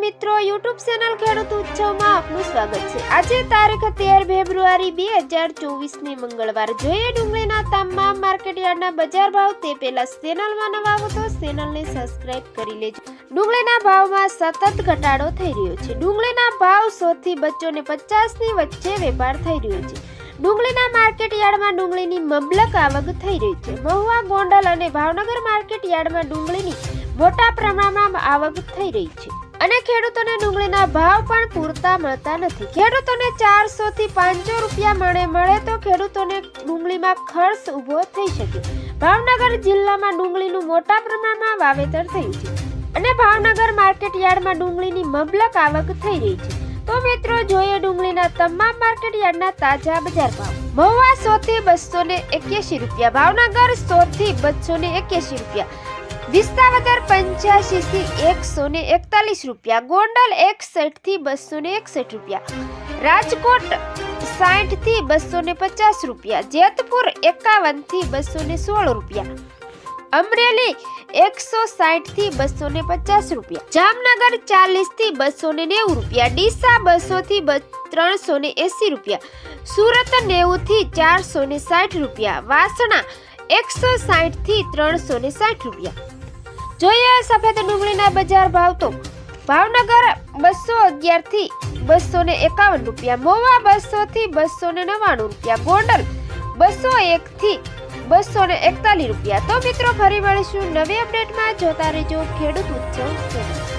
મિત્રો YouTube channel ખેડૂત ઉત્સવમાં આપનું સ્વાગત છે. આજે તારીખ તેર ફેબ્રુઆરી બે હજાર ચોવીસની મંગળવાર. જોઈએ ડુંગળીના તમામ માર્કેટ યાર્ડના બજાર ભાવ તે પહેલા ચેનલમાં નવા આવો તો ચેનલને સબસ્ક્રાઇબ કરી લેજો. ડુંગળીના ભાવમાં સતત ઘટાડો થઈ રહ્યો છે. ડુંગળીના ભાવ સોથી બચ્ચોને પચાસની વચ્ચે વેપાર થઈ રહ્યો છે. ડુંગળીના માર્કેટ યાર્ડમાં ડુંગળીની મબલક આવક થઈ રહી છે. મહુવા, ગોંડલ અને ભાવનગર માર્કેટ યાર્ડમાં ડુંગળીની મોટા પ્રમાણમાં આવક થઈ રહી છે. અને ખેડૂતોને ડુંગળીના ભાવ પણ પૂરતા મળતા નથી. ખેડૂતોને ચારસો થી પાંચસો રૂપિયા મળે મળે તો ખેડૂતોને ડુંગળીમાં ખર્ચ ઊભો થઈ શકે. ભાવનગર જિલ્લામાં ડુંગળીનું મોટા પ્રમાણમાં વાવેતર થયું છે. અને ભાવનગર માર્કેટ યાર્ડમાં ડુંગળીની મબલક આવક થઈ રહી છે. તો મિત્રો, જોઈએ ડુંગળીના તમામ માર્કેટ યાર્ડના તાજા બજાર ભાવ. મહુવા સો થી બસો ને એક્યાસી રૂપિયા, ભાવનગર સો થી બસો ને એક્યાસી રૂપિયા વિસ્તાવદર પંચ્યાસી થી એકસો ને એકતાલીસ રૂપિયા, ગોંડલ એકસઠથી બસો ને એકસઠ રૂપિયા, રાજકોટ સાઠથી બસો ને પચાસ રૂપિયા, જેતપુર એકાવનથી બસો ને સોળ રૂપિયા, અમરેલી એકસો સાઠથી બસો ને પચાસ રૂપિયા, જામનગર ચાલીસથી બસો ને નેવું રૂપિયા, ડીસા બસો થી ત્રણસો ને એસી રૂપિયા, સુરત નેવું થી ચારસો ને સાઠ રૂપિયા, વાસણા એકસો સાઠથી ત્રણસો ને સાઠ રૂપિયા જોઈએ સફેદ ડુંગળીના બજાર ભાવ તો ભાવનગર બસો અગિયારથી બસો ને એકાવન રૂપિયા, મોવા બસો થી બસો ને નવ્વાણું રૂપિયા, ગોંડલ બસો એક થી બસો ને એકતાલીસ રૂપિયા. તો મિત્રો ફરી મળીશું નવી અપડેટમાં. જોતા રહેજો ખેડૂત ઉત્સવ ચેનલ.